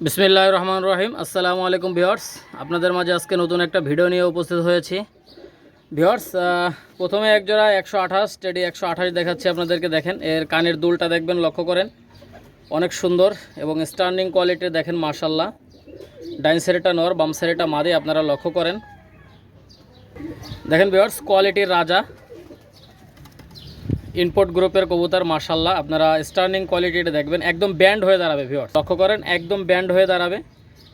বিসমিল্লাহ রহমান রহিম আসসালামু আলাইকুম ভিওর্স আপনাদের মাঝে আজকে নতুন একটা ভিডিও নিয়ে উপস্থিত হয়েছি। ভিওর্স প্রথমে এক জোড়া একশো আঠাশ, টেডি একশো আঠাশ দেখাচ্ছি আপনাদেরকে, দেখেন, এর কানের দুলটা দেখবেন, লক্ষ্য করেন। অনেক সুন্দর এবং স্ট্যান্ডিং কোয়ালিটি দেখেন মার্শাল্লাহ ডাইন সেরেটা নর, বাম সেরেটা মাদি, আপনারা লক্ষ্য করেন। দেখেন ভিওর্স কোয়ালিটির রাজা। ইনপোর্ট গ্রুপের কবুতর মার্শাল্লাহ আপনারা স্টার্নিং কোয়ালিটিটা দেখবেন, একদম ব্যান্ড হয়ে দাঁড়াবে ভিওর লক্ষ্য করেন, একদম ব্যান্ড হয়ে দাঁড়াবে।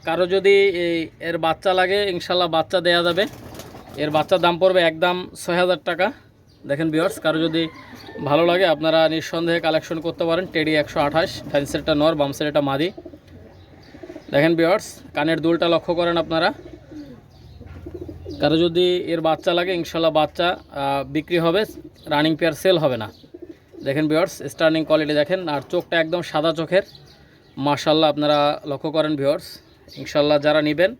কারও যদি এর বাচ্চা লাগে ইনশাল্লাহ বাচ্চা দেয়া যাবে। এর বাচ্চার দাম পড়বে একদম ছয় হাজার টাকা। দেখেন ভিওর্স কারও যদি ভালো লাগে, আপনারা নিঃসন্দেহে কালেকশন করতে পারেন। টেডি একশো আঠাশ ফ্যান্সেরটা নর বামসেরটা মাদি। দেখেন ভিওর্স কানের দুলটা লক্ষ্য করেন আপনারা। কারও যদি এর বাচ্চা লাগে, ইনশাল্লাহ বাচ্চা বিক্রি হবে, রানিং পেয়ার সেল হবে না। দেখেন ভিওর্স স্টার্নিং কোয়ালিটি দেখেন, আর চোখটা একদম সাদা চোখের। মার্শাল্লাহ আপনারা লক্ষ্য করেন ভিওর্স ইনশাল্লাহ যারা নেবেন,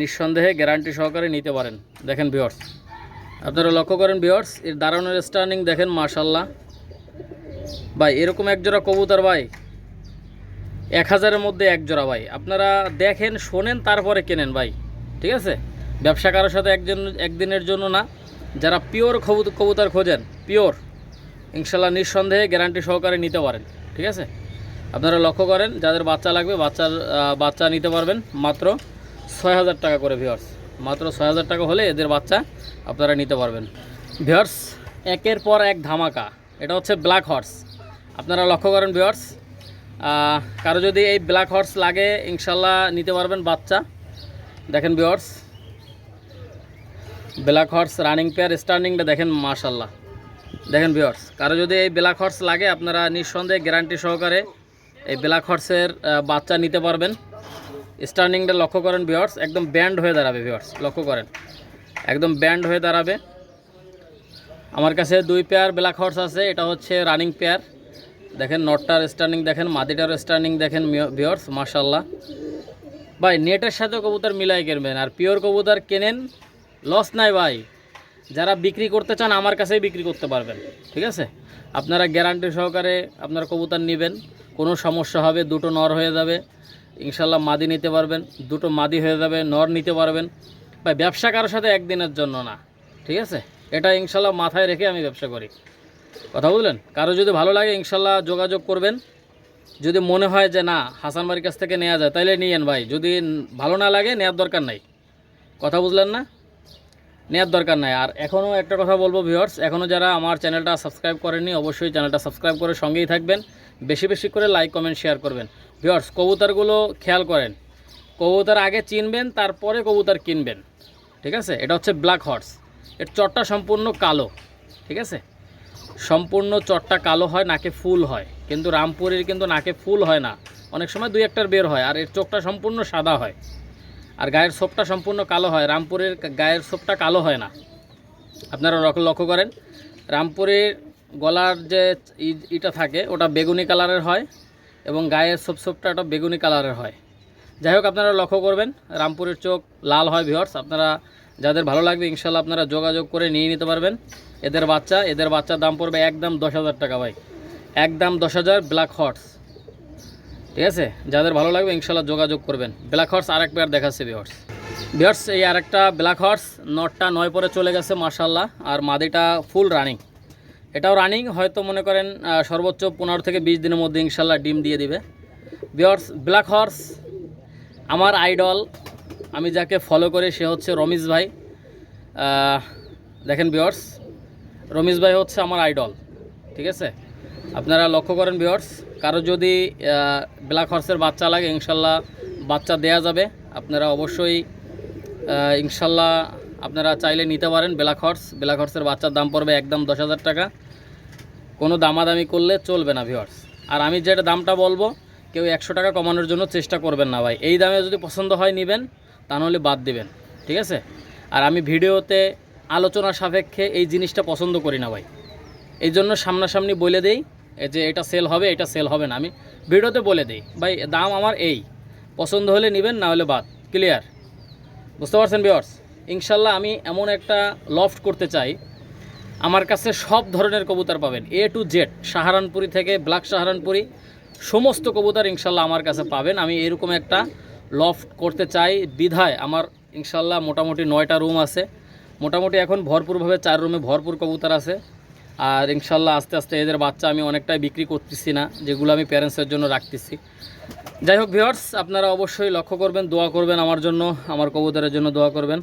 নিঃসন্দেহে গ্যারান্টি সহকারে নিতে পারেন। দেখেন ভিওর্স আপনারা লক্ষ্য করেন ভিওর্স এর দাঁড়ানোর স্টার্নিং দেখেন মার্শাল্লাহ ভাই, এরকম এক জোড়া কবুতর ভাই, এক হাজারের মধ্যে এক জোড়া ভাই। আপনারা দেখেন, শোনেন, তারপরে কেনেন ভাই। ঠিক আছে? ব্যবসা কারোর সাথে একজন, একদিনের জন্য না। যারা পিওর কবুতর খোঁজেন, পিওর, ইনশাল্লাহ নিঃসন্দেহে গ্যারান্টি সহকারে নিতে পারেন, ঠিক আছে? আপনারা লক্ষ্য করেন, যাদের বাচ্চা লাগবে, বাচ্চার বাচ্চা নিতে পারবেন মাত্র ছয় হাজার টাকা করে ভিওর্স মাত্র ছয় হাজার টাকা হলে এদের বাচ্চা আপনারা নিতে পারবেন। ভিওর্স একের পর এক ধামাকা। এটা হচ্ছে ব্ল্যাক হর্স আপনারা লক্ষ্য করেন ভিওর্স কারও যদি এই ব্ল্যাক হর্স লাগে, ইনশাল্লাহ নিতে পারবেন বাচ্চা। দেখেন viewers black horse running pair স্টার্নিংটা দেখেন মাশাল্লাহ দেখেন ভিওর্স কারও যদি এই ব্ল্যাক হর্স লাগে, আপনারা নিঃসন্দেহে গ্যারান্টি সহকারে এই ব্ল্যাক হর্সের বাচ্চা নিতে পারবেন। স্টার্নিংটা লক্ষ্য করেন ভিওর্স একদম ব্যান্ড হয়ে দাঁড়াবে ভিওর্স লক্ষ্য করেন। একদম ব্যান্ড হয়ে দাঁড়াবে। আমার কাছে দুই পেয়ার ব্ল্যাক হর্স আছে, এটা হচ্ছে রানিং পেয়ার দেখেন, নটটার স্টার্নিং দেখেন, মাদিটার স্টার্নিং দেখেন ভিওর্স মাশাল্লাহ ভাই নেটের সাথে কবুতর মিলাই কিনবেন, আর পিওর কবুতর কেনেন লস নাই ভাই। যারা বিক্রি করতে চান, আমার কাছেই বিক্রি করতে পারবেন। ঠিক আছে? আপনারা গ্যারান্টি সহকারে আপনার কবুতর নেবেন। কোনো সমস্যা হবে, দুটো নর হয়ে যাবে। ইনশাল্লাহ মাদি নিতে পারবেন। দুটো মাদি হয়ে যাবে, নর নিতে পারবেন। ভাই, ব্যবসা কারোর সাথে একদিনের জন্য না। ঠিক আছে? এটা ইনশাল্লাহ মাথায় রেখে আমি ব্যবসা করি। কথা বুঝলেন? কারও যদি ভালো লাগে ইনশাল্লাহ যোগাযোগ করবেন। যদি মনে হয় যে না, হাসান বাড়ির কাছ থেকে নেওয়া যায় তাহলে নিয়েন ভাই। যদি ভালো না লাগে নেওয়ার দরকার নাই। কথা বুঝলেন না? নেওয়ার দরকার নাই। আর এখনও একটা কথা বলব ভিউয়ার্স এখনও যারা আমার চ্যানেলটা সাবস্ক্রাইব করেনি অবশ্যই চ্যানেলটা সাবস্ক্রাইব করে সঙ্গেই থাকবেন। বেশি বেশি করে লাইক কমেন্ট শেয়ার করবেন। ভিউয়ার্স কবুতরগুলো খেয়াল করেন। কবুতর আগে চিনবেন, তারপরে কবুতর কিনবেন। ঠিক আছে? এটা হচ্ছে ব্ল্যাক হর্স এর চটটা সম্পূর্ণ কালো। ঠিক আছে? সম্পূর্ণ চটটা কালো হয়, নাকে ফুল হয়। কিন্তু রামপুরের কিন্তু নাকে ফুল হয় না। অনেক সময় দুই একটার বের হয়, আর এর চোখটা সম্পূর্ণ সাদা হয়। আর গায়ের সোপটা সম্পূর্ণ কালো হয়। রামপুরের গায়ের সোপটা কালো হয় না। আপনারা লক্ষ্য- করেন, রামপুরের গলার যে ইটা থাকে, ওটা বেগুনি কালারের হয় এবং গায়ের সোপ, সোপটা ওটা বেগুনি কালারের হয়। যাই হোক, আপনারা লক্ষ্য করবেন, রামপুরের চোখ লাল হয় ভিওর্স আপনারা যাদের ভালো লাগবে ইনশাল্লাহ আপনারা যোগাযোগ করে নিয়ে নিতে পারবেন। এদের বাচ্চা, এদের বাচ্চার দাম পড়বে একদম দশ হাজার টাকা ভাই। একদম দশ হাজার ব্ল্যাক হর্স ঠিক আছে? যাদের ভালো লাগবে, ইনশাল্লাহ যোগাযোগ করবেন। ব্ল্যাক হর্স আরেক পেয়ার দেখাচ্ছে বিহর্স বিহর্স এই আরেকটা ব্ল্যাক হর্স নটটা নয় পরে চলে গেছে মার্শাল্লাহ আর মাদিটা ফুল রানিং এটাও রানিং হয়তো মনে করেন সর্বোচ্চ পনেরো থেকে বিশ দিনের মধ্যে ইনশাল্লাহ ডিম দিয়ে দিবে। বিহর্স ব্ল্যাক হর্স আমার আইডল আমি যাকে ফলো করি, সে হচ্ছে রমিজ ভাই। দেখেন বিহর্স রমিজ ভাই হচ্ছে আমার আইডল ঠিক আছে? আপনারা লক্ষ্য করেন বিহর্স কারও যদি ব্ল্যাক হর্সের বাচ্চা লাগে, ইনশাল্লাহ বাচ্চা দেয়া যাবে। আপনারা অবশ্যই ইনশাল্লাহ আপনারা চাইলে নিতে পারেন ব্ল্যাক হর্স ব্ল্যাক হর্সের বাচ্চার দাম পড়বে একদম দশ হাজার টাকা। কোনো দামাদামি করলে চলবে না ভিওর্স আর আমি যেটা দামটা বলব, কেউ একশো টাকা কমানোর জন্য চেষ্টা করবেন না ভাই। এই দামে যদি পছন্দ হয় নেবেন, তা নাহলে বাদ দিবেন। ঠিক আছে? আর আমি ভিডিওতে আলোচনা সাপেক্ষে এই জিনিসটা পছন্দ করি না ভাই। এই জন্য সামনাসামনি বলে দেই যে এটা সেল হবে, এটা সেল হবে না। আমি ভিডিওতে বলে দিই, ভাই, দাম আমার এই। পছন্দ হলে নেবেন, না হলে বাদ। ক্লিয়ার বুঝতে পারছেন বিয়ার্স ইনশাল্লাহ আমি এমন একটা লফট করতে চাই। আমার কাছে সব ধরনের কবুতর পাবেন। এ টু জেড সাহারানপুরি থেকে ব্ল্যাক সাহারানপুরি, সমস্ত কবুতর ইনশাল্লাহ আমার কাছে পাবেন। আমি এরকম একটা লফট করতে চাই। বিধায় আমার ইনশাল্লাহ মোটামুটি নয়টা রুম আছে। মোটামুটি এখন ভরপুরভাবে চার রুমে ভরপুর কবুতর আছে। আর ইনশাল্লাহ আস্তে আস্তে এদের বাচ্চা আমি অনেকটাই বিক্রি করতেছি না, যেগুলো আমি প্যারেন্টসের জন্য রাখতেছি। যাই হোক ভিওর্স আপনারা অবশ্যই লক্ষ্য করবেন, দোয়া করবেন আমার জন্য, আমার কবুতরের জন্য দোয়া করবেন।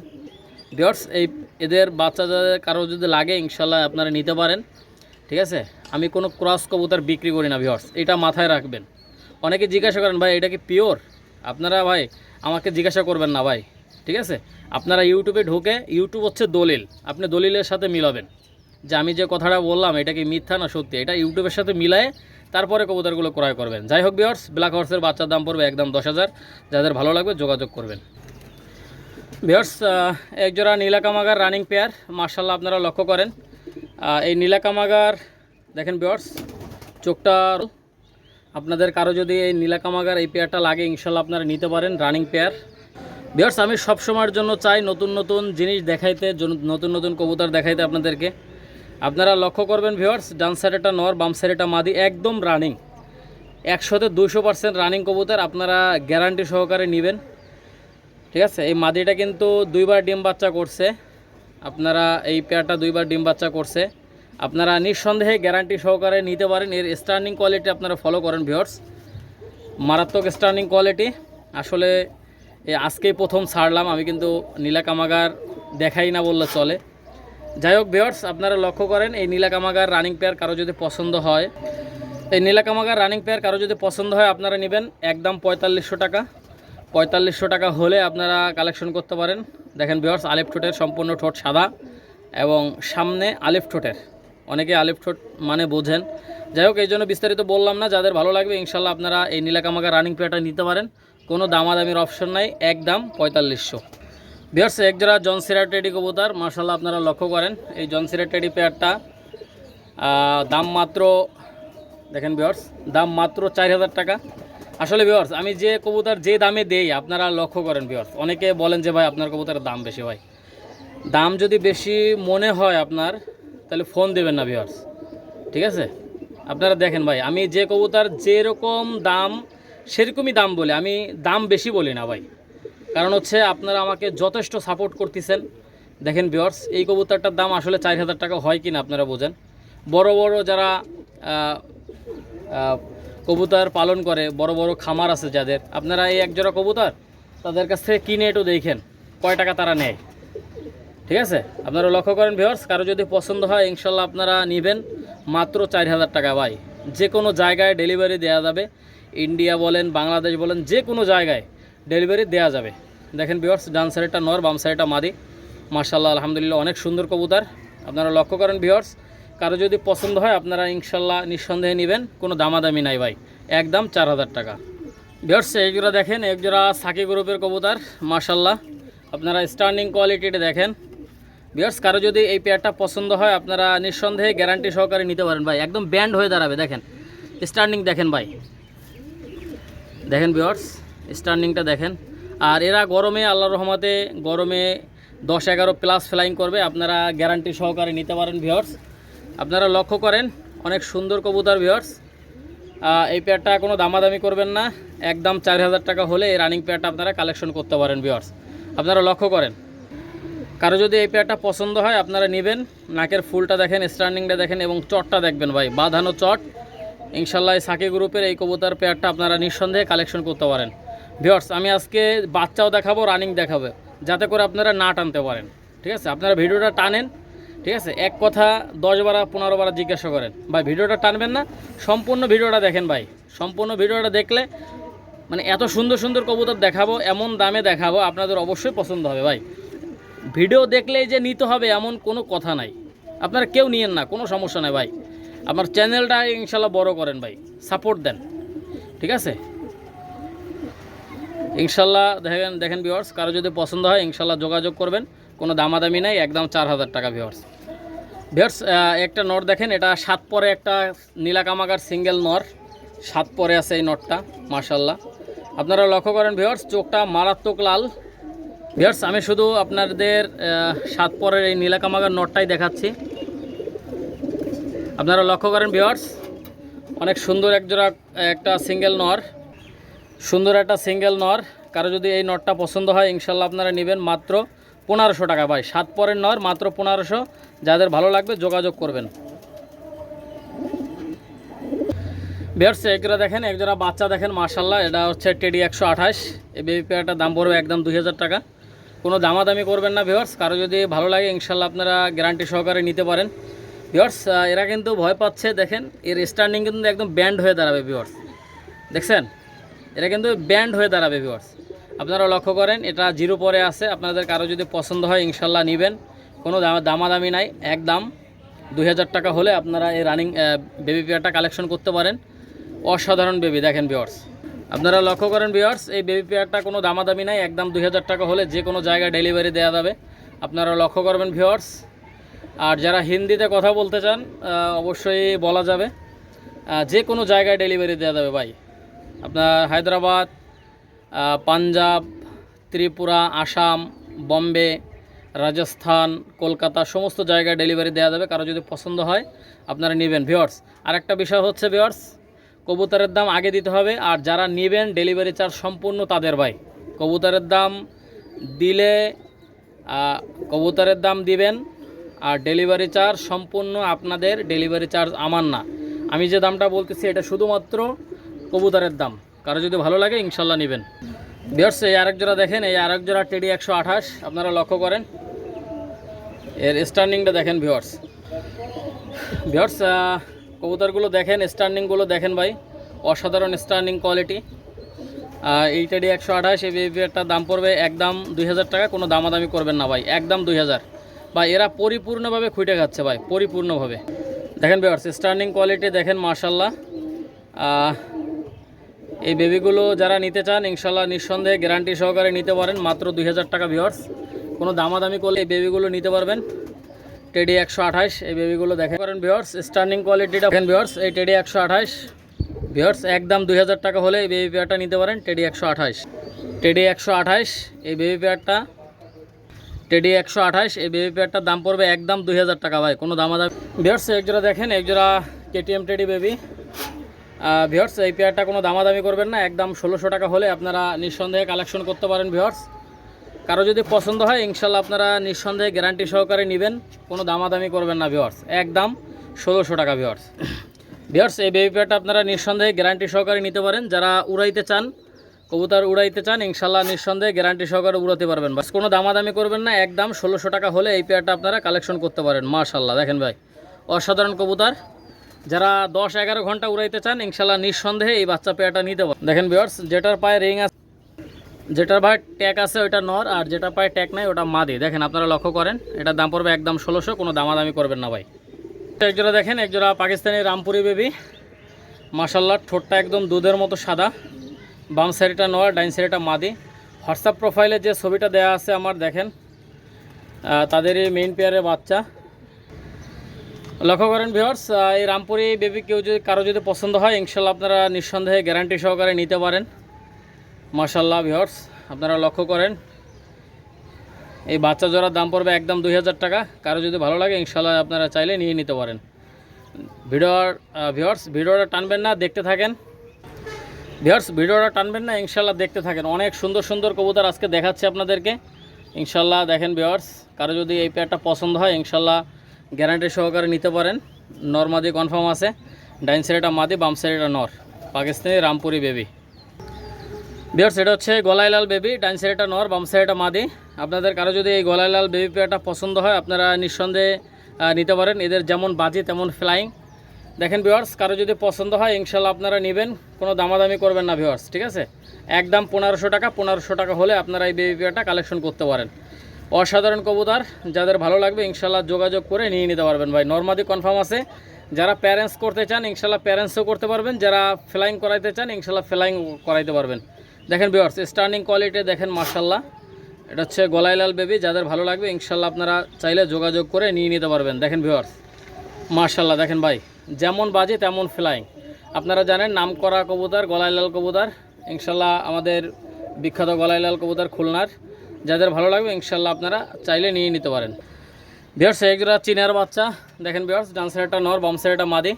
ভিওর্স এই এদের বাচ্চা যাদের কারও যদি লাগে, ইনশাল্লাহ আপনারা নিতে পারেন, ঠিক আছে? আমি কোনো ক্রস কবুতর বিক্রি করি না ভিওর্স এটা মাথায় রাখবেন। অনেকে জিজ্ঞাসা করেন, ভাই, এটা কি পিওর আপনারা, ভাই, আমাকে জিজ্ঞাসা করবেন না ভাই, ঠিক আছে? আপনারা ইউটিউবে ঢুকে ইউটিউব হচ্ছে দলিল, আপনি দলিলের সাথে মিলাবেন। যে আমি যে কথাটা বললাম, এটা কি মিথ্যা না সত্যি? এটা ইউটিউবের সাথে মিলায়ে তারপরে কবুতরগুলো ক্রয় করবেন। যাই হোক বিয়ার্স ব্ল্যাক হর্সের বাচ্চার দাম পড়বে একদম দশ হাজার। যাদের ভালো লাগবে যোগাযোগ করবেন। বিয়ার্স একজোড়া নীলাকামাগার রানিং পেয়ার মার্শাল্লাহ আপনারা লক্ষ্য করেন। এই নীলাকামাগার, দেখেন বিয়ার্স চোখটা আপনাদের কারও যদি এই নীলাকামাগার এই পেয়ারটা লাগে ইনশাল্লাহ আপনারা নিতে পারেন রানিং পেয়ার বিয়ার্স আমি সব সময়ের জন্য চাই নতুন নতুন জিনিস দেখাইতে নতুন নতুন কবুতর দেখাইতে আপনাদেরকে। আপনারা লক্ষ্য করবেন ভিওয়ার্স ডান সাইডেটা নর বাম সাইডেটা মাদি, একদম রানিং একশোতে দুশো পার্সেন্ট রানিং কবুতর আপনারা গ্যারান্টি সহকারে নেবেন। ঠিক আছে? এই মাদিটা কিন্তু দুইবার ডিম বাচ্চা করছে। আপনারা এই পেয়ারটা দুইবার ডিম বাচ্চা করছে। আপনারা নিঃসন্দেহে গ্যারান্টি সহকারে নিতে পারেন। এর স্টার্নিং কোয়ালিটি আপনারা ফলো করেন ভিওর্স মারাত্মক স্টার্নিং কোয়ালিটি আসলে আজকেই প্রথম ছাড়লাম। আমি কিন্তু নীলাকামাগার দেখাই না বললে চলে। যাই হোক ভিওর্স আপনারা লক্ষ্য করেন, এই নীলাকামাগার রানিং পেয়ার কারও যদি পছন্দ হয়, এই নীলাকামাগার রানিং পেয়ার কারও যদি পছন্দ হয়, আপনারা নেবেন একদম পঁয়তাল্লিশশো টাকা। পঁয়তাল্লিশশো টাকা হলে আপনারা কালেকশন করতে পারেন। দেখেন ভিওর্স আলিফ ঠোঁটের সম্পূর্ণ ঠোঁট সাদা এবং সামনে আলিফ ঠোঁটের। অনেকে আলিফ ঠোঁট মানে বোঝেন। যাই হোক, এই জন্য বিস্তারিত বললাম না, যাদের ভালো লাগবে, ইনশাল্লাহ আপনারা এই নীলাকামাগার রানিং পেয়ারটা নিতে পারেন। কোনো দামাদামির অপশন নাই, একদম পঁয়তাল্লিশশো। বিহার্স এক জোড়া জন সিরার টেডি কবুতর মার্শাল্লাহ আপনারা লক্ষ্য করেন, এই জন সিরার টেডি পেয়ারটা দাম মাত্র, দেখেন বিহার্স দাম মাত্র চার হাজার টাকা। আসলে বিহার্স আমি যে কবুতর যে দামে দেই, আপনারা লক্ষ্য করেন বিহার্স অনেকে বলেন যে ভাই, আপনার কবুতরের দাম বেশি ভাই। দাম যদি বেশি মনে হয় আপনার, তাহলে ফোন দেবেন না বিহার্স ঠিক আছে? আপনারা দেখেন ভাই, আমি যে কবুতর যেরকম দাম, সেরকমই দাম বলি। আমি দাম বেশি বলি না ভাই। কারণ হচ্ছে আপনারা আমাকে যথেষ্ট সাপোর্ট করতেছেন। দেখেন বিয়ার্স এই কবুতরটার দাম আসলে চার হাজার টাকা হয় কি না আপনারা বোঝেন। বড় বড় যারা কবুতর পালন করে, বড় বড় খামার আছে যাদের, আপনারা এই একজোড়া কবুতর তাদের কাছ থেকে কিনে একটু দেখেন, কয় টাকা তারা নেয়। ঠিক আছে? আপনারা লক্ষ্য করেন ভিওর্স কারও যদি পছন্দ হয়, ইনশাল্লাহ আপনারা নেবেন। মাত্র চার হাজার টাকা ভাই। যে কোনো জায়গায় ডেলিভারি দেওয়া যাবে। ইন্ডিয়া বলেন, বাংলাদেশ বলেন, যে কোনো জায়গায়। ডেলিভারি দেওয়া যাবে। দেখেন ভিওর্স ডান সাইডটা নর, বাম সাইডটা মাদি। মার্শাল্লাহ আলহামদুলিল্লাহ, অনেক সুন্দর কবুতর। আপনারা লক্ষ্য করেন ভিওর্স কারও যদি পছন্দ হয়, আপনারা ইনশাল্লাহ নিঃসন্দেহে নেবেন। কোনো দামাদামি নাই ভাই, একদম চার হাজার টাকা। ভিওর্স এইজোড়া দেখেন একজোড়া সাকি গ্রুপের কবুতর মার্শাল্লাহ আপনারা স্টার্নিং কোয়ালিটিটা দেখেন। বিয়ার্স কারও যদি এই পেয়ারটা পছন্দ হয়, আপনারা নিঃসন্দেহে গ্যারান্টি সহকারে নিতে পারেন ভাই। একদম ব্যান্ড হয়ে দাঁড়াবে, দেখেন। স্টার্নিং দেখেন ভাই। দেখেন বিয়ার্স স্টার্নিংটা দেখেন। আর এরা গরমে, আল্লাহর রহমতে গরমে দশ এগারো প্লাস ফ্লাইং করবে। আপনারা গ্যারান্টি সহকারে নিতে পারেন ভিওর্স আপনারা লক্ষ্য করেন, অনেক সুন্দর কবুতর ভিওর্স এই পেয়ারটা কোনো দামাদামি করবেন না। একদম চার হাজার টাকা হলে এই রানিং পেয়ারটা আপনারা কালেকশন করতে পারেন ভিওর্স আপনারা লক্ষ্য করেন। কারও যদি এই পেয়ারটা পছন্দ হয়, আপনারা নেবেন। নাকের ফুলটা দেখেন স্টার্নিংটা দেখেন এবং চটটা দেখবেন ভাই। বাঁধানো চট। ইনশাল্লাহ সাকি গ্রুপের এই কবুতর পেয়ারটা আপনারা নিঃসন্দেহে কালেকশন করতে পারেন। ভিওর্স আমি আজকে বাচ্চাও দেখাবো রানিং দেখাবো, যাতে করে আপনারা না টানতে পারেন। ঠিক আছে? আপনারা ভিডিওটা টানেন, ঠিক আছে? এক কথা দশ বারা, পনেরো বারা জিজ্ঞাসা করেন। ভাই, ভিডিওটা টানবেন না, সম্পূর্ণ ভিডিওটা দেখেন ভাই। সম্পূর্ণ ভিডিওটা দেখলে মানে এত সুন্দর সুন্দর কবুতর দেখাবো, এমন দামে দেখাবো, আপনাদের অবশ্যই পছন্দ হবে ভাই। ভিডিও দেখলেই যে নিতে হবে, এমন কোনো কথা নাই। আপনারা কেউ নিয়েন না, কোনো সমস্যা নেই ভাই। আমার চ্যানেলটা ইনশাল্লাহ বড় করেন ভাই। সাপোর্ট দেন। ঠিক আছে? ইনশাল্লাহ দেখেন দেখেন ভিওয়ার্স কারও যদি পছন্দ হয়, ইনশাল্লাহ যোগাযোগ করবেন। কোনো দামাদামি নাই, একদম চার হাজার টাকা ভিওয়ার্স ভিওয়ার্স একটা নট দেখেন, এটা সাত পরে একটা নীলাকামাকার সিঙ্গেল নর। সাত পরে আছে এই নটটা মার্শাল্লাহ আপনারা লক্ষ্য করেন ভিওয়ার্স চোখটা মারাত্মক লাল। ভিওর্স আমি শুধু আপনাদের সাত পরের এই নীলাকামাগার নটটাই দেখাচ্ছি। আপনারা লক্ষ্য করেন ভিওর্স অনেক সুন্দর একজোড়া, একটা সিঙ্গেল নর। সুন্দর একটা সিঙ্গেল নর। কারও যদি এই নরটা পছন্দ হয়, ইনশাল্লাহ আপনারা নেবেন মাত্র পনেরোশো টাকা ভাই। সাত পরের নর, মাত্র পনেরোশো। যাদের ভালো লাগবে, যোগাযোগ করবেন। বিয়ার্স একজোড়া দেখেন, একজোড়া বাচ্চা দেখেন মার্শাল্লাহ এটা হচ্ছে টেডি একশো আঠাশ। এই বেবি পেয়ারটার দাম পড়বে একদম দুই হাজার টাকা। কোনো দামাদামি করবেন না ভিওর্স কারও যদি ভালো লাগে, ইনশাল্লাহ আপনারা গ্যারান্টি সহকারে নিতে পারেন। ভিওর্স এরা কিন্তু ভয় পাচ্ছে, দেখেন। এর স্ট্যান্ডিং কিন্তু একদম ব্যান্ড হয়ে দাঁড়াবে ভিওর্স দেখছেন? এটা কিন্তু ব্যান্ড হয়ে দাঁড়াবে ভিওয়ার্স আপনারা লক্ষ্য করেন, এটা জিরো পরে আছে। আপনাদের কারও যদি পছন্দ হয় ইনশাল্লাহ নেবেন। কোনো দামা দামাদামি নাই একদম দুই হাজার টাকা হলে আপনারা এই রানিং বেবি পেয়ারটা কালেকশন করতে পারেন। অসাধারণ বেবি দেখেন ভিওর্স আপনারা লক্ষ্য করেন ভিওর্স এই বেবি পেয়ারটা কোনো দামাদামি নাই একদম দুই হাজার টাকা হলে যে কোনো জায়গায় ডেলিভারি দেওয়া যাবে। আপনারা লক্ষ্য করবেন ভিওয়ার্স আর যারা হিন্দিতে কথা বলতে চান অবশ্যই বলা যাবে। যে কোনো জায়গায় ডেলিভারি দেওয়া যাবে, ভাই। আপনার হায়দ্রাবাদ পাঞ্জাব, ত্রিপুরা, আসাম, বম্বে, রাজস্থান, কলকাতা সমস্ত জায়গায় ডেলিভারি দেওয়া যাবে, কারও যদি পছন্দ হয়, আপনারা নেবেন। ভিওর্স আর একটা বিষয় হচ্ছে ভিওর্স কবুতরের দাম আগে দিতে হবে, আর যারা নেবেন ডেলিভারি চার্জ সম্পূর্ণ তাদের ভাই। কবুতরের দাম দিলে কবুতরের দাম দিবেন, আর ডেলিভারি চার্জ সম্পূর্ণ আপনাদের ডেলিভারি চার্জ আমার না। আমি যে দামটা বলতেছি, এটা শুধুমাত্র কবুতরের দাম। কারও যদি ভালো লাগে, ইনশাল্লাহ নেবেন। বিয়ার্স এই আরেক জোড়া দেখেন, এই আরেক জোড়া টেডি একশো আঠাশ। আপনারা লক্ষ্য করেন। এর স্টার্নিংটা দেখেন ভিওর্স ভিওর্স কবুতরগুলো দেখেন স্টার্নিংগুলো দেখেন ভাই। অসাধারণ স্টার্নিং কোয়ালিটি এই টেডি একশো আঠাশ, এই বেবিটার দাম পড়বে একদম দুই হাজার টাকা। কোনো দামাদামি করবেন না ভাই, একদম দুই হাজার। বা এরা পরিপূর্ণভাবে খুঁটে খাচ্ছে ভাই, পরিপূর্ণভাবে। দেখেন ভিওর্স স্টার্নিং কোয়ালিটি দেখেন মার্শাল্লাহ এই বেবিগুলো যারা নিতে চান, ইনশাল্লাহ নিঃসন্দেহে গ্যারান্টি সহকারে নিতে পারেন, মাত্র দুই হাজার টাকা ভিওর্স কোনো দামাদামি করলে এই বেবিগুলো নিতে পারবেন। টেডি একশো আঠাশ, এই বেবিগুলো দেখেন করেন ভিওর্স স্টার্নিং কোয়ালিটিটা দেখেন ভিওর্স এই টেডি একশো আঠাশ। ভিওর্স একদম দুই হাজার টাকা হলে এই বেবি পেয়ারটা নিতে পারেন টেডি একশো আঠাশ। টেডি একশো আঠাশ, এই বেবি পেয়ারটা টেডি একশো আঠাশ, এই বেবি পেয়ারটার দাম পড়বে একদম দুই হাজার টাকা ভাই, কোনো দামাদামি। ভিওর্স একজোড়া দেখেন একজোড়া কেটিএম টেডি বেবি ভিওর্স এই পেয়ারটা কোনো দামাদামি করবেন না, একদম ষোলোশো টাকা হলে আপনারা নিঃসন্দেহে কালেকশন করতে পারেন ভিওর্স কারও যদি পছন্দ হয়, ইনশাল্লাহ আপনারা নিঃসন্দেহে গ্যারান্টি সহকারে নেবেন, কোনো দামাদামি করবেন না ভিওর্স একদম ষোলোশো টাকা ভিওর্স ভিওর্স এই বেবি পেয়ারটা আপনারা নিঃসন্দেহে গ্যারান্টি সহকারে নিতে পারেন, যারা উড়াইতে চান, কবুতর উড়াইতে চান, ইনশাল্লাহ নিঃসন্দেহে গ্যারান্টি সহকারে উড়াতে পারবেন। বাস, কোনো দামাদামি করবেন না, একদম ষোলোশো টাকা হলে এই পেয়ারটা আপনারা কালেকশন করতে পারেন, মাশাল্লাহ। দেখেন ভাই, অসাধারণ কবুতর। যারা দশ এগারো ঘণ্টা উড়াইতে চান, ইনশাল্লাহ নিঃসন্দেহে এই বাচ্চা পেয়ারটা নিতে পারেন দেখেন ভিওর্স যেটার পায়ে রিং আছে, যেটার ভাই ট্যাক আছে, ওইটা নর, আর যেটা পায়ে ট্যাগ নাই, ওটা মাদি। দেখেন আপনারা লক্ষ্য করেন, এটার দাম পড়বে একদম ষোলোশো, কোনো দামাদামি করবেন না ভাই। একজোড়া দেখেন একজোড়া পাকিস্তানি রামপুরি বেবি মাসাল্লাহ ঠোঁটটা একদম দুধের মতো সাদা। বাম সাইডটা নর, ডাইন সাইডটা মাদি। হোয়াটসঅ্যাপ প্রোফাইলে যে ছবিটা দেওয়া আছে আমার, দেখেন তাদেরই মেইন পেয়ারের বাচ্চা। লক্ষ্য করেন ভিওর্স এই রামপুরি বেবি কেউ যদি কারও যদি পছন্দ হয়, ইনশাল্লাহ আপনারা নিঃসন্দেহে গ্যারান্টি সহকারে নিতে পারেন। মাশাল্লাহ ভিওর্স আপনারা লক্ষ্য করেন, এই বাচ্চা জোড়ার দাম পড়বে একদম দুই হাজার টাকা। কারও যদি ভালো লাগে, ইনশাল্লাহ আপনারা চাইলে নিয়ে নিতে পারেন। ভিডিওর ভিওর্স ভিডিওটা টানবেন না, দেখতে থাকেন। ভিওর্স ভিডিওটা টানবেন না, ইনশাল্লাহ দেখতে থাকেন। অনেক সুন্দর সুন্দর কবুতর আজকে দেখাচ্ছি আপনাদেরকে। ইনশাল্লাহ দেখেন ভিওর্স কারও যদি এই পেয়ারটা পছন্দ হয়, ইনশাল্লাহ গ্যারান্টি সহকারে নিতে পারেন। নর্মাদি কনফার্ম আছে। ডাইন সাইডটা মাদি, বাম সাইডটা নর। পাকিস্তানি রামপুরি বেবি। বিয়ার্স, এটা হচ্ছে গলাইলাল বেবি, ডাইন সাইডটা নর, বাম সাইডটা মাদি। আপনাদের কারও যদি এই গলাইলাল বেবি পেয়ারটা পছন্দ হয়, আপনারা নিঃসন্দেহে নিতে পারেন। এদের যেমন বাজি, তেমন ফ্লাইং। দেখেন ভিওয়ার্স কারও যদি পছন্দ হয়, ইনশাল্লাহ আপনারা নেবেন। কোনো দামাদামি করবেন না ভিওয়ার্স ঠিক আছে? একদম পনেরোশো টাকা পনেরোশো টাকা হলে আপনারা এই বেবি পেয়ারটা কালেকশন করতে পারেন। অসাধারণ কবুতর। যাদের ভালো লাগবে ইনশাল্লাহ যোগাযোগ করে নিয়ে নিতে পারবেন ভাই। নর্মাদি কনফার্ম আছে। যারা প্যারেন্টস করতে চান ইনশাল্লাহ প্যারেন্টসও করতে পারবেন। যারা ফ্লাইং করাইতে চান ইনশাল্লাহ ফ্লাইং করাইতে পারবেন। দেখেন ভিওয়ার্স স্টার্নিং কোয়ালিটি দেখেন মার্শাল্লাহ এটা হচ্ছে গলাইলাল বেবি যাদের ভালো লাগবে ইনশাল্লাহ আপনারা চাইলে যোগাযোগ করে নিয়ে নিতে পারবেন। দেখেন ভিওয়ার্স মার্শাল্লাহ দেখেন ভাই, যেমন বাজে তেমন ফ্লাইং আপনারা জানেন নাম করা কবুতর, গলাইলাল কবুতর। ইনশাল্লাহ আমাদের বিখ্যাত গলাইলাল কবুতর খুলনার। যাদের ভালো লাগবে, ইনশাল্লাহ আপনারা চাইলে নিয়ে নিতে পারেন। বিয়ার্স একজোড়া চিনার বাচ্চা, দেখেন বিয়ার্স ডান সাইডটা নর, বাম সাইডটা মাদি।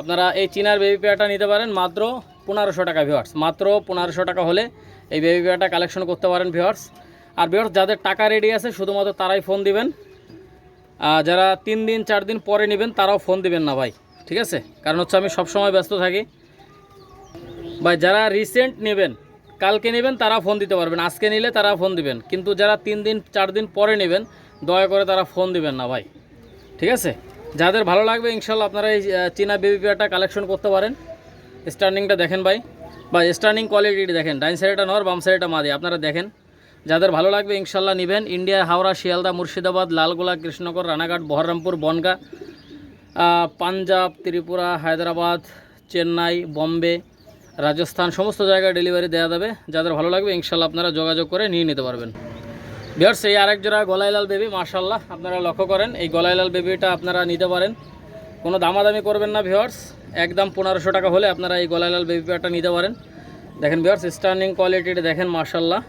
আপনারা এই চিনার বেবি পেয়ারটা নিতে পারেন, মাত্র পনেরোশো টাকা ভিওয়ার্স মাত্র পনেরোশো টাকা হলে এই বেবি পেয়ারটা কালেকশন করতে পারেন ভিওয়ার্স আর ভিওয়ার্স যাদের টাকা রেডি আছে, শুধুমাত্র তারাই ফোন দিবেন। আর যারা তিন দিন, চার দিন পরে নেবেন, তারাও ফোন দিবেন না ভাই, ঠিক আছে? কারণ হচ্ছে আমি সবসময় ব্যস্ত থাকি। ভাই, যারা রিসেন্ট নেবেন কালকে নেবেন, তারা ফোন দিতে পারবেন। আজকে নিলে তারা ফোন দিবেন। কিন্তু যারা তিন দিন, চার দিন পরে নেবেন, দয়া করে তারা ফোন দিবেন না ভাই। ঠিক আছে? যাদের ভালো লাগবে ইনশাল্লাহ আপনারা এই চীনা বেবি পেয়ারটা কালেকশন করতে পারেন। স্টার্নিংটা দেখেন ভাই। বা স্টার্নিং কোয়ালিটি দেখেন। ডাইন সাইডটা নর, বাম সাইডটা মাদি। আপনারা দেখেন। যাদের ভালো লাগবে ইনশাল্লাহ নেবেন। ইন্ডিয়া, হাওড়া, শিয়ালদা, মুর্শিদাবাদ, লালগোলা, কৃষ্ণনগর, রানাঘাট, বহরমপুর, বনগা পাঞ্জাব, ত্রিপুরা, হায়দ্রাবাদ, চেন্নাই, বম্বে রাজস্থান সমস্ত জায়গায় ডেলিভারি দেওয়া যাবে। যাদের ভালো লাগবে, ইনশাল্লাহ আপনারা যোগাযোগ করে নিয়ে নিতে পারবেন। বিহার সেই আরেক জোড়া গলাইলাল বেবি মার্শাল্লাহ আপনারা লক্ষ্য করেন, এই গলাইলাল বেবিটা আপনারা নিতে পারেন। কোনো দামাদামি করবেন না ভিওয়ার্স একদম পনেরোশো টাকা হলে আপনারা এই গলাইলাল বেবি পেয়ারটা নিতে পারেন। দেখেন ভিওয়ার্স স্টার্নিং কোয়ালিটিটা দেখেন মার্শাল্লাহ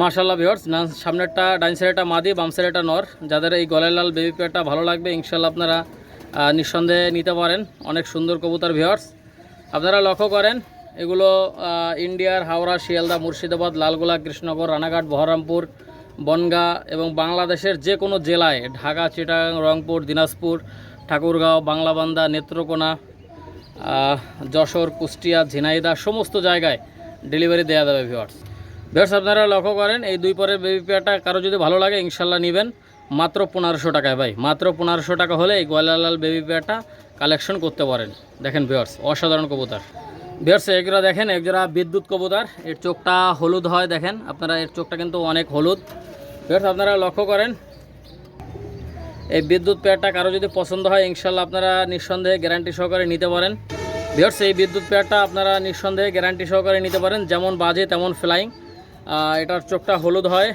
মাশাল্লাহ ভিওয়ার্স সামনেরটা ডাইন সাইডটা মাদি, বাম সাইডটা নর। যাদের এই গলাইলাল বেবি পেয়ারটা ভালো লাগবে ইনশাল্লাহ আপনারা নিঃসন্দেহে নিতে পারেন। অনেক সুন্দর কবুতর ভিওয়ার্স আপনারা লক্ষ্য করেন, এগুলো ইন্ডিয়ার হাওড়া, শিয়ালদা, মুর্শিদাবাদ, লালগোলা, কৃষ্ণনগর, রানাঘাট, বহরমপুর, বনগাঁ এবং বাংলাদেশের যে কোনো জেলায়, ঢাকা, চিটাগাং, রংপুর, দিনাজপুর, ঠাকুরগাঁও, বাংলাবান্ধা, নেত্রকোনা যশোর, কুষ্টিয়া ঝিনাইদা সমস্ত জায়গায় ডেলিভারি দেওয়া যাবে ভিওয়ার্স ভিওয়ার্স আপনারা লক্ষ্য করেন, এই দুই পরের বেবি পেয়ারটা কারও যদি ভালো লাগে, ইনশাল্লাহ নেবেন। মাত্র পনেরোশো টাকায় ভাই, মাত্র পনেরোশো টাকা হলে এই গোয়ালালাল বেবি পেয়ারটা কালেকশন করতে পারেন। দেখেন ভিওয়ার্স অসাধারণ কবুতর। ভিওয়ার্স একজোড়া দেখেন একজোড়া বিদ্যুৎ কবুতর। এর চোখটা হলুদ হয়, দেখেন। আপনারা এর চোখটা কিন্তু অনেক হলুদ। ভিওয়ার্স আপনারা লক্ষ্য করেন, এই বিদ্যুৎ পেয়ারটা কারও যদি পছন্দ হয় ইনশাল্লাহ আপনারা নিঃসন্দেহে গ্যারান্টি সহকারে নিতে পারেন। ভিওর্স এই বিদ্যুৎ পেয়ারটা আপনারা নিঃসন্দেহে গ্যারান্টি সহকারে নিতে পারেন। যেমন বাজে, তেমন ফ্লাইং এটার চোখটা হলুদ হয়।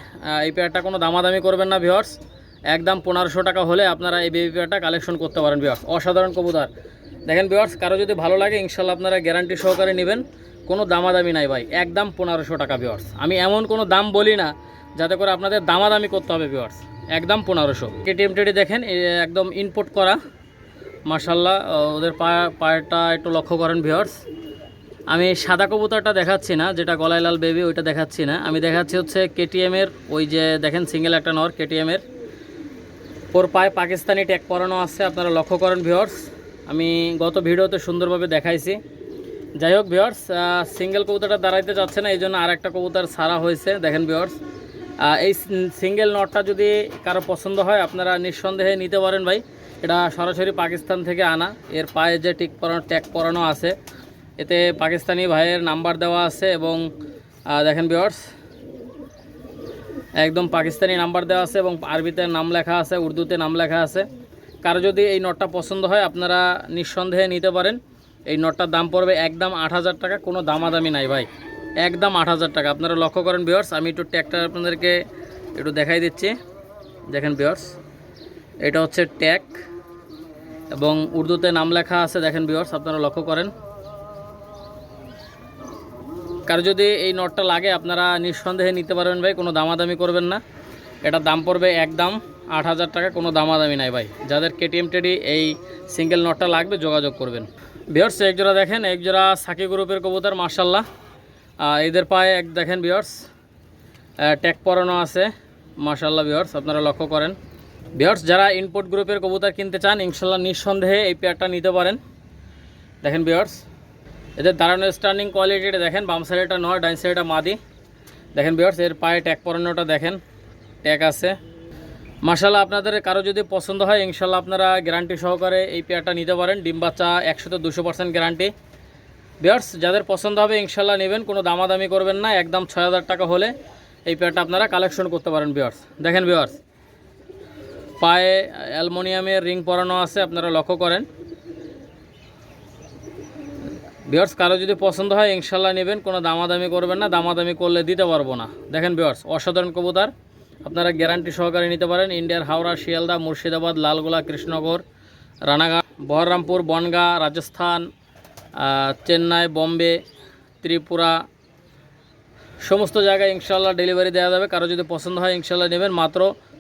এই পেয়ারটা কোনো দামাদামি করবেন না ভিওর্স একদম পনেরোশো টাকা হলে আপনারা এই বেবি পেয়ারটা কালেকশন করতে পারেন ভিওর্স অসাধারণ কবুতর। দেখেন ভিওর্স কারও যদি ভালো লাগে ইনশাল্লাহ আপনারা গ্যারান্টি সহকারে নেবেন। কোনো দামাদামি নাই ভাই, একদম পনেরোশো টাকা ভিওর্স আমি এমন কোনো দাম বলি না, যাতে করে আপনাদের দামাদামি করতে হবে ভিওর্স একদম পনেরোশো। কেটিএম দেখেন একদম ইনপুট করা। মার্শাল্লাহ ওদের পা, পায়েরটা একটু লক্ষ্য করেন ভিওর্স আমি সাদা কবুতরটা দেখাচ্ছি না, যেটা গলায় লাল বেবি ওইটা দেখাচ্ছি না। আমি দেখাচ্ছি হচ্ছে কেটিএমের ওই যে দেখেন সিঙ্গেল একটা নর কেটিএমের ওর পায়ে পাকিস্তানি ট্যাগ পরানো আছে, আপনারা লক্ষ্য করেন ভিওর্স আমি গত ভিডিওতে সুন্দরভাবে দেখাইছি। যাই হোক ভিওর্স সিঙ্গেল কবুতরটা দাঁড়াইতে যাচ্ছে না এই জন্য আর একটা কবুতর ছাড়া হয়েছে, দেখেন ভিওর্স এই সিঙ্গেল নটটা যদি কারও পছন্দ হয়, আপনারা নিঃসন্দেহে নিতে পারেন ভাই। এটা সরাসরি পাকিস্তান থেকে আনা। এর পায়ে যে টিক পরানো ট্যাগ পরানো আছে, এতে পাকিস্তানি ভাইয়ের নাম্বার দেওয়া আছে এবং দেখেন ভিওর্স একদম পাকিস্তানি নাম্বার দেওয়া আছে এবং আরবিতে নাম লেখা আছে, উর্দুতে নাম লেখা আছে। কারও যদি এই নটটা পছন্দ হয়, আপনারা নিঃসন্দেহে নিতে পারেন। এই নটটার দাম পড়বে একদম আট হাজার টাকা, কোনো দামাদামি নাই ভাই। একদম আট হাজার টাকা। আপনারা লক্ষ্য করেন বিয়ার্স আমি একটু ট্যাগটা আপনাদেরকে একটু দেখাই দিচ্ছি। দেখেন বিয়ার্স এটা হচ্ছে ট্যাগ এবং উর্দুতে নাম লেখা আছে, দেখেন বিয়ার্স আপনারা লক্ষ্য করেন। কারও যদি এই নটটা লাগে, আপনারা নিঃসন্দেহে নিতে পারবেন ভাই, কোনো দামাদামি করবেন না। এটার দাম পড়বে এক দাম, আট হাজার টাকা, কোনো দামাদামি নাই ভাই। যাদের কেটিএম টেডি এই সিঙ্গেল নটটা লাগবে, যোগাযোগ করবেন। বিয়ার্স এক জোড়া দেখেন, এক জোড়া সাকি গ্রুপের কবুতর মার্শাল্লাহ এদের পায়ে এক দেখেন বিয়ার্স ট্যাগ পরানো আছে মার্শাল্লাহ বিয়ার্স আপনারা লক্ষ্য করেন। বিয়ার্স যারা ইনপুট গ্রুপের কবুতর কিনতে চান ইনশাল্লাহ নিঃসন্দেহে এই পেয়ারটা নিতে পারেন। দেখেন বিয়ার্স এদের দাঁড়ানো স্টার্নিং কোয়ালিটিটা দেখেন, বাম সাইডটা নয় ডাইন সাইডটা মাদি। দেখেন বিয়ার্স এর পায়ে ট্যাগ পরানোটা দেখেন ট্যাগ আছে। মার্শাল্লাহ আপনাদের কারও যদি পছন্দ হয় ইনশাল্লাহ আপনারা গ্যারান্টি সহকারে এই পেয়ারটা নিতে পারেন। ডিম বাচ্চা একশোতে দুশো পার্সেন্ট গ্যারান্টি বিয়ার্স যাদের পছন্দ হবে ইনশাল্লাহ নেবেন, কোনো দামাদামি করবেন না, একদম ছয় হাজার টাকা হলে এই পেয়ারটা আপনারা কালেকশন করতে পারেন বিয়ার্স দেখেন বিয়ার্স পায়ে অ্যালমোনিয়ামের রিং পরানো আছে, আপনারা লক্ষ্য করেন। বিয়ার্স কারও যদি পছন্দ হয় ইনশাল্লাহ নেবেন, কোনো দামাদামি করবেন না, দামাদামি করলে দিতে পারব না। দেখেন বিয়ার্স অসাধারণ কবুতার। আপনারা গ্যারান্টি সহকারে নিতে পারেন, ইন্ডিয়ার হাওড়া, শিয়ালদা, মুর্শিদাবাদ, লালগোলা, কৃষ্ণনগর, রানাঘাট, বহরমপুর, বনগাঁ, রাজস্থান চেন্নাই, বম্বে, ত্রিপুরা, সমস্ত জায়গায় ইনশাল্লাহ ডেলিভারি দেওয়া যাবে। কারও যদি পছন্দ হয় ইনশাল্লাহ নেবেন, মাত্র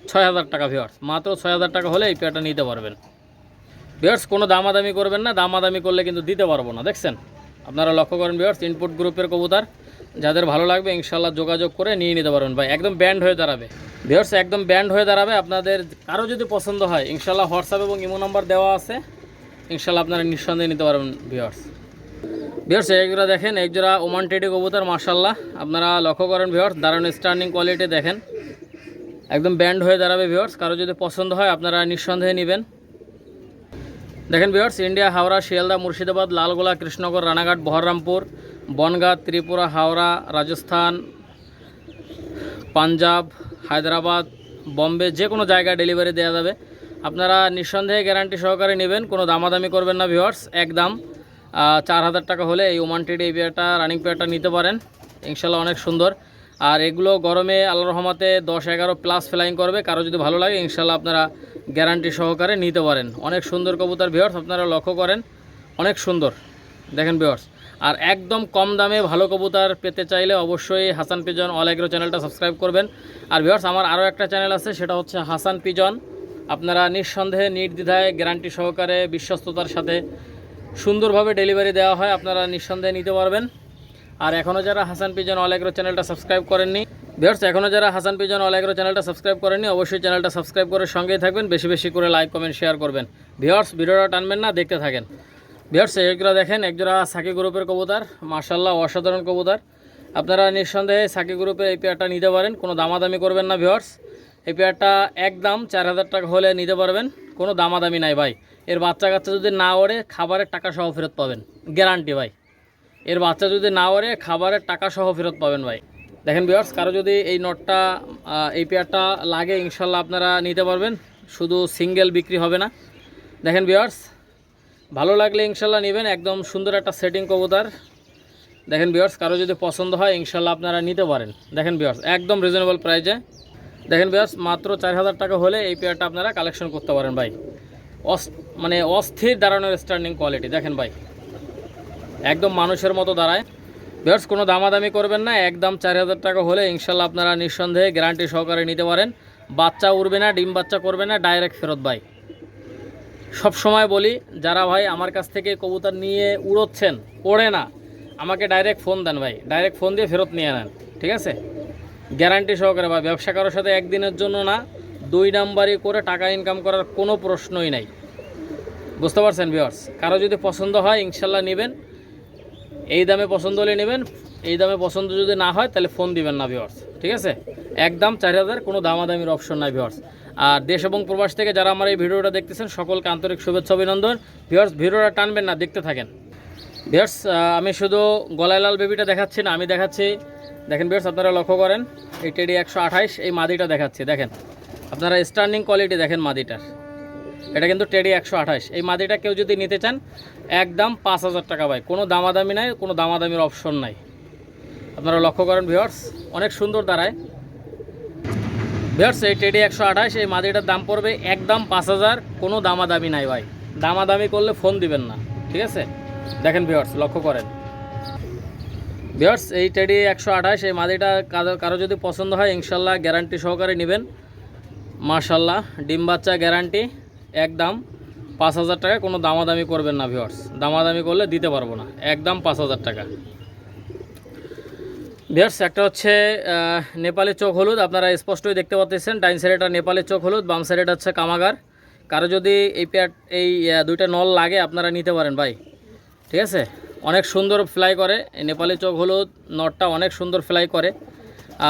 ছয় হাজার টাকা ভিওয়ার্স মাত্র ছয় হাজার টাকা হলে এই পেয়ারটা নিতে পারবেন। বিয়ার্স কোনো দামাদামি করবেন না, দামাদামি করলে কিন্তু দিতে পারব না, দেখছেন? আপনারা লক্ষ্য করেন বিয়ার্স ইনপুট গ্রুপের কবুতর, যাদের ভালো লাগবে ইনশাল্লাহ যোগাযোগ করে নিয়ে নিতে পারবেন। ভাই, একদম ব্যান্ড হয়ে দাঁড়াবে। বিয়ার্স একদম ব্যান্ড হয়ে দাঁড়াবে। আপনাদের কারও যদি পছন্দ হয় ইনশাল্লাহ হোয়াটসঅ্যাপ এবং ইমো নাম্বার দেওয়া আছে। ইনশাল্লাহ আপনারা নিঃসন্দেহে নিতে পারবেন বিয়ার্স ভিওর্স একজোড়া দেখেন একজোড়া ওমান টেডি কবুতর মার্শাল্লাহ আপনারা লক্ষ্য করেন ভিওর্স দারুণ স্টার্নিং কোয়ালিটি দেখেন। একদম ব্যান্ড হয়ে দাঁড়াবে ভিওর্স কারও যদি পছন্দ হয়, আপনারা নিঃসন্দেহে নেবেন। দেখেন ভিওর্স ইন্ডিয়া, হাওড়া, শিয়ালদা, মুর্শিদাবাদ, লালগোলা, কৃষ্ণনগর, রানাঘাট বহররামপুর বনগাঁ, ত্রিপুরা, হাওড়া, রাজস্থান, পাঞ্জাব, হায়দ্রাবাদ, বম্বে, যে কোনো জায়গায় ডেলিভারি দেওয়া যাবে। আপনারা নিঃসন্দেহে গ্যারান্টি সহকারে নেবেন, কোনো দামাদামি করবেন না ভিওয়ার্স একদম। চার হাজার টাকা হলে এই ওমান টেডি এই পেয়ারটা রানিং পেয়ারটা নিতে পারেন। ইনশাল্লাহ অনেক সুন্দর। আর এগুলো গরমে আল্লাহ রহমতে দশ এগারো প্লাস ফ্লাইং করবে। কারও যদি ভালো লাগে ইনশাল্লাহ আপনারা গ্যারান্টি সহকারে নিতে পারেন। অনেক সুন্দর কবুতর ভিওয়ার্স আপনারা লক্ষ্য করেন, অনেক সুন্দর। দেখেন ভিওয়ার্স আর একদম কম দামে ভালো কবুতর পেতে চাইলে অবশ্যই হাসান পিজন অল এগ্রো চ্যানেলটা সাবস্ক্রাইব করবেন। আর ভিওয়ার্স আমার আরও একটা চ্যানেল আছে, সেটা হচ্ছে হাসান পিজন। আপনারা নিঃসন্দেহে, নির্দ্বিধায় গ্যারান্টি সহকারে, বিশ্বস্ততার সাথে সুন্দরভাবে ডেলিভারি দেওয়া হয়, আপনারা নিঃসন্দেহে নিতে পারবেন। আর এখনও যারা হাসান পিজন অল এগ্রো চ্যানেলটা সাবস্ক্রাইব করেননি ভিউয়ার্স এখনও যারা হাসান পিজন অল এগ্রো চ্যানেলটা সাবস্ক্রাইব করেননি, অবশ্যই চ্যানেলটা সাবস্ক্রাইব করে সঙ্গেই থাকবেন, বেশি বেশি করে লাইক, কমেন্ট শেয়ার করবেন। ভিউয়ার্স ভিডিওটা টানবেন না, দেখতে থাকেন। ভিউয়ার্স একজোড়া দেখেন, একজোড়া সাকি গ্রুপের কবুতর মার্শাল্লাহ অসাধারণ কবুতর। আপনারা নিঃসন্দেহে সাকি গ্রুপের এই পেয়ারটা নিতে পারেন, কোনো দামাদামি করবেন না ভিউয়ার্স এই পেয়ারটা একদম চার হাজার টাকা হলে নিতে পারবেন, কোনো দামাদামি নাই ভাই। এর বাচ্চা কাচ্চা যদি না ওড়ে, খাবারের টাকা সহ ফেরত পাবেন গ্যারান্টি ভাই। এর বাচ্চা যদি না ওড়ে, খাবারের টাকা সহ ফেরত পাবেন ভাই। দেখেন বিয়ার্স কারও যদি এই নটটা এই পেয়ারটা লাগে, ইনশাল্লাহ আপনারা নিতে পারবেন। শুধু সিঙ্গেল বিক্রি হবে না। দেখেন বিয়ার্স ভালো লাগলে ইনশাল্লাহ নেবেন। একদম সুন্দর একটা সেটিং কবুতর। দেখেন বিয়ার্স কারও যদি পছন্দ হয়, ইনশাল্লাহ আপনারা নিতে পারেন। দেখেন বিয়ার্স একদম রিজনেবল প্রাইজে দেখেন বিয়ার্স মাত্র চার হাজার টাকা হলে এই পেয়ারটা আপনারা কালেকশন করতে পারেন ভাই। অস মানে অস্থির দাঁড়ানোর স্ট্যান্ডিং কোয়ালিটি দেখেন ভাই। একদম মানুষের মতো দাঁড়ায়। বিয়ার্স কোনো দামাদামি করবেন না। একদম চার হাজার টাকা হলে ইনশাল্লাহ আপনারা নিঃসন্দেহে গ্যারান্টি সহকারে নিতে পারেন। বাচ্চা উড়বে না, ডিম বাচ্চা করবে না, ডাইরেক্ট ফেরত ভাই। সব সময় বলি, যারা ভাই আমার কাছ থেকে কবুতর নিয়ে উড়োচ্ছেন, ওড়ে না, আমাকে ডাইরেক্ট ফোন দেন ভাই। ডাইরেক্ট ফোন দিয়ে ফেরত নিয়ে নেন, ঠিক আছে? গ্যারান্টি সহকারে ভাই, ব্যবসা কারোর সাথে একদিনের জন্য না, দুই নাম্বারই করে টাকা ইনকাম করার কোনো প্রশ্নই নাই। বুঝতে পারছেন ভিওর্স কারও যদি পছন্দ হয়, ইনশাল্লাহ নেবেন। এই দামে পছন্দ হলে নেবেন, এই দামে পছন্দ যদি না হয়, তাহলে ফোন দিবেন না ভিওর্স ঠিক আছে? একদম চার হাজার, কোনো দামাদামির অপশন নাই ভিওর্স আর দেশ এবং প্রবাস থেকে যারা আমার এই ভিডিওটা দেখতেছেন, সকলকে আন্তরিক শুভেচ্ছা, অভিনন্দন। ভিওর্স ভিডিওটা টানবেন না, দেখতে থাকেন। ভিওর্স আমি শুধু গলায় লাল বেবিটা দেখাচ্ছি না, আমি দেখাচ্ছি। দেখেন ভিওর্স আপনারা লক্ষ্য করেন, এই টেডি একশো আঠাইশ এই মাদিটা দেখাচ্ছি, দেখেন। আপনারা স্টার্নিং কোয়ালিটি দেখেন মাদিটার। এটা কিন্তু টেডি একশো আঠাশ। এই মাদিটা কেউ যদি নিতে চান, একদম পাঁচ হাজার টাকা ভাই। কোনো দামাদামি নাই, কোনো দামাদামির অপশন নাই। আপনারা লক্ষ্য করেন ভিওর্স অনেক সুন্দর দাঁড়ায়। ভিওর্স এই টেডি একশো আঠাশ, এই মাদিটার দাম পড়বে একদম পাঁচ হাজার, কোনো দামাদামি নাই ভাই। দামাদামি করলে ফোন দিবেন না, ঠিক আছে? দেখেন ভিওর্স লক্ষ্য করেন। ভিওর্স এই টেডি একশো আঠাশ, এই মাদিটা কারও যদি পছন্দ হয়, ইনশাল্লাহ গ্যারান্টি সহকারে নেবেন। মার্শাল্লাহ ডিম বাচ্চা গ্যারান্টি একদম পাঁচ হাজার টাকা কোনো দামাদামি করবেন না ভিওর্স দামাদামি করলে দিতে পারব না। একদম পাঁচ হাজার টাকা। ভিওর্স একটা হচ্ছে আহ, নেপালি চোখ হলুদ। আপনারা স্পষ্টই দেখতে পাচ্ছেন ডাইন সাইডটা নেপালের চোখ হলুদ বাম সাইড হচ্ছে কামাগার। কারও যদি এই পেয়ার এই দুইটা নল লাগে আপনারা নিতে পারেন ভাই। ঠিক আছে? অনেক সুন্দর ফ্লাই করে। এই নেপালি চোখ হলুদ নটটা অনেক সুন্দর ফ্লাই করে।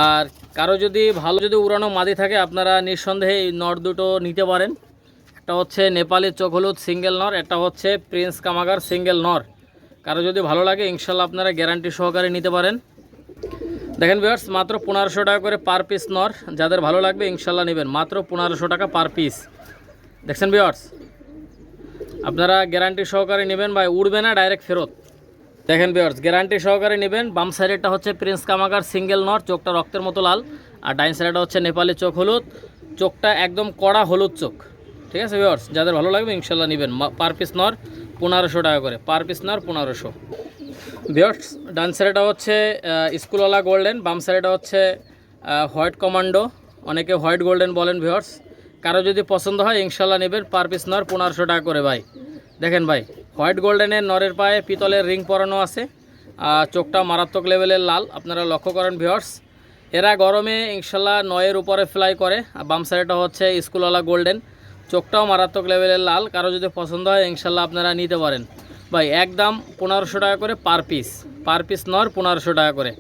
আর কারও যদি ভালো যদি উড়ানো মাদি থাকে আপনারা নিঃসন্দেহে এই নট দুটো নিতে পারেন। একটা হচ্ছে নেপালি চোখ হলুদ, সিঙ্গেল নর, একটা হচ্ছে প্রিন্স কামাগার, সিঙ্গেল নর। কারও যদি ভালো লাগে, ইনশাল্লাহ আপনারা গ্যারান্টি সহকারে নিতে পারেন। দেখেন ভিউয়ার্স, মাত্র পনেরোশো টাকা করে পার পিস নর। যাদের ভালো লাগবে, ইনশাল্লাহ নেবেন। মাত্র পনেরোশো টাকা পার পিস। দেখছেন ভিউয়ার্স? আপনারা গ্যারান্টি সহকারে নেবেন বা উড়বে না ডাইরেক্ট ফেরত। দেখেন ভিউয়ার্স, গ্যারান্টি সহকারে নেবেন। বাম সাইডেরটা হচ্ছে প্রিন্স কামাগার, সিঙ্গেল নর, চোখটা রক্তের মতো লাল। আর ডাইন সাইডটা হচ্ছে নেপালি চোখ হলুদ। চোখটা একদম কড়া হলুদ চোখ। ঠিক আছে ভিউয়ার্স যাদের ভালো লাগবে ইনশাল্লাহ নেবেন। পার পিস নর পনেরোশো টাকা করে। পার পিস নর পনেরোশো। ভিউয়ার্স ডান সাইডটা হচ্ছে স্কুলওয়ালা গোল্ডেন বাম সাইডটা হচ্ছে হোয়াইট কমান্ডো অনেকে হোয়াইট গোল্ডেন বলেন ভিউয়ার্স কারও যদি পছন্দ হয়, ইনশাল্লাহ নেবেন। পার পিস নর পনেরোশো টাকা করে ভাই। দেখেন ভাই হোয়াইট গোল্ডেনের নরের পায়ে পিতলের রিং পরানো আছে। চোখটা মারাত্মক লেভেলের লাল। আপনারা লক্ষ্য করেন ভিওর্স এরা গরমে ইনশাল্লাহ নয়ের উপরে ফ্লাই করে। আর বাম সাইডটা হচ্ছে স্কুলওয়ালা গোল্ডেন চোখটাও মারাত্মক লেভেলের লাল। কারও যদি পছন্দ হয়, ইনশাল্লাহ আপনারা নিতে পারেন। ভাই, একদম পনেরোশো টাকা করে পার পিস পার পিস নর পনেরোশো টাকা করে।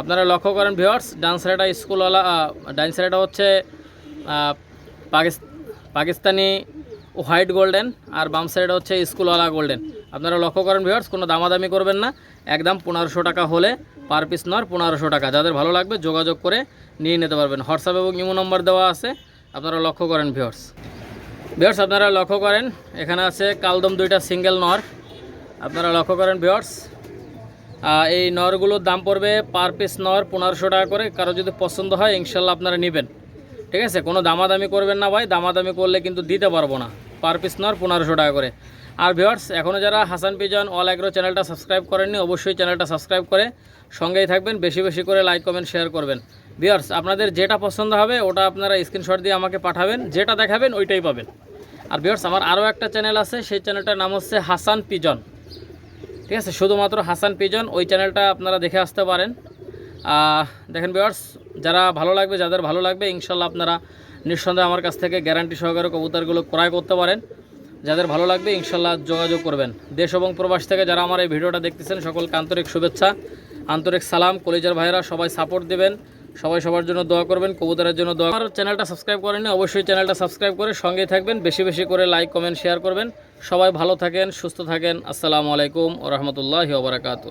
আপনারা লক্ষ্য করেন ভিওর্স ডান সাইডটা স্কুলওয়ালা ডান সাইডটা হচ্ছে পাকিস্তানি হোয়াইট গোল্ডেন আর বাম সাইড হচ্ছে স্কুলওয়ালা গোল্ডেন আপনারা লক্ষ্য করেন ভিউয়ার্স কোনো দামাদামি করবেন না। একদম পনেরোশো টাকা হলে পার পিস নর পনেরোশো টাকা। যাদের ভালো লাগবে, যোগাযোগ করে নিয়ে নিতে পারবেন। হোয়াটসঅ্যাপ এবং ইমো নম্বর দেওয়া আছে। আপনারা লক্ষ্য করেন ভিউয়ার্স ভিউয়ার্স আপনারা লক্ষ্য করেন, এখানে আছে কালদম দুইটা সিঙ্গেল নর। আপনারা লক্ষ্য করেন ভিউয়ার্স এই নরগুলোর দাম পড়বে পার পিস নর পনেরোশো টাকা করে। কারও যদি পছন্দ হয়, ইনশাল্লাহ আপনারা নেবেন। ঠিক আছে? কোনো দামাদামি করবেন না ভাই, দামাদামি করলে কিন্তু দিতে পারব না। পার পিস নর পনেরোশো টাকা করে। আর ভিওয়ার্স এখনও যারা হাসান পিজন অল অ্যাগ্রো চ্যানেলটা সাবস্ক্রাইব করেননি, অবশ্যই চ্যানেলটা সাবস্ক্রাইব করে সঙ্গেই থাকবেন। বেশি বেশি করে লাইক কমেন্ট শেয়ার করবেন। ভিওয়ার্স আপনাদের যেটা পছন্দ হবে, ওটা আপনারা স্ক্রিনশট দিয়ে আমাকে পাঠাবেন, যেটা দেখাবেন, ওইটাই পাবেন। আর ভিওয়ার্স আমার আরও একটা চ্যানেল আছে, সেই চ্যানেলটার নাম হচ্ছে হাসান পিজন। ঠিক আছে? শুধুমাত্র হাসান পিজন, ওই চ্যানেলটা আপনারা দেখে আসতে পারেন। দেখেন ভিওয়ার্স যারা ভালো লাগবে, যাদের ভালো লাগবে, ইনশাল্লাহ আপনারা নিঃসন্দেহে আমার কাছ থেকে গ্যারান্টি সহকারে কবুতরগুলো ক্রয় করতে পারেন। যাদের ভালো লাগবে, ইনশাল্লাহ যোগাযোগ করবেন। দেশ এবং প্রবাস থেকে যারা আমার এই ভিডিওটা দেখতেছেন, সকলকে আন্তরিক শুভেচ্ছা, আন্তরিক সালাম। কলেজের ভাইরা সবাই সাপোর্ট দেবেন। সবাই সবার জন্য দোয়া করবেন, কবুতরের জন্য দোয়া আমার চ্যানেলটা সাবস্ক্রাইব করেননি, অবশ্যই চ্যানেলটা সাবস্ক্রাইব করে সঙ্গে থাকবেন, বেশি বেশি করে লাইক, কমেন্ট, শেয়ার করবেন। সবাই ভালো থাকেন, সুস্থ থাকেন। আসসালামু আলাইকুম ও রহমতুল্লাহি ওবরাকাতু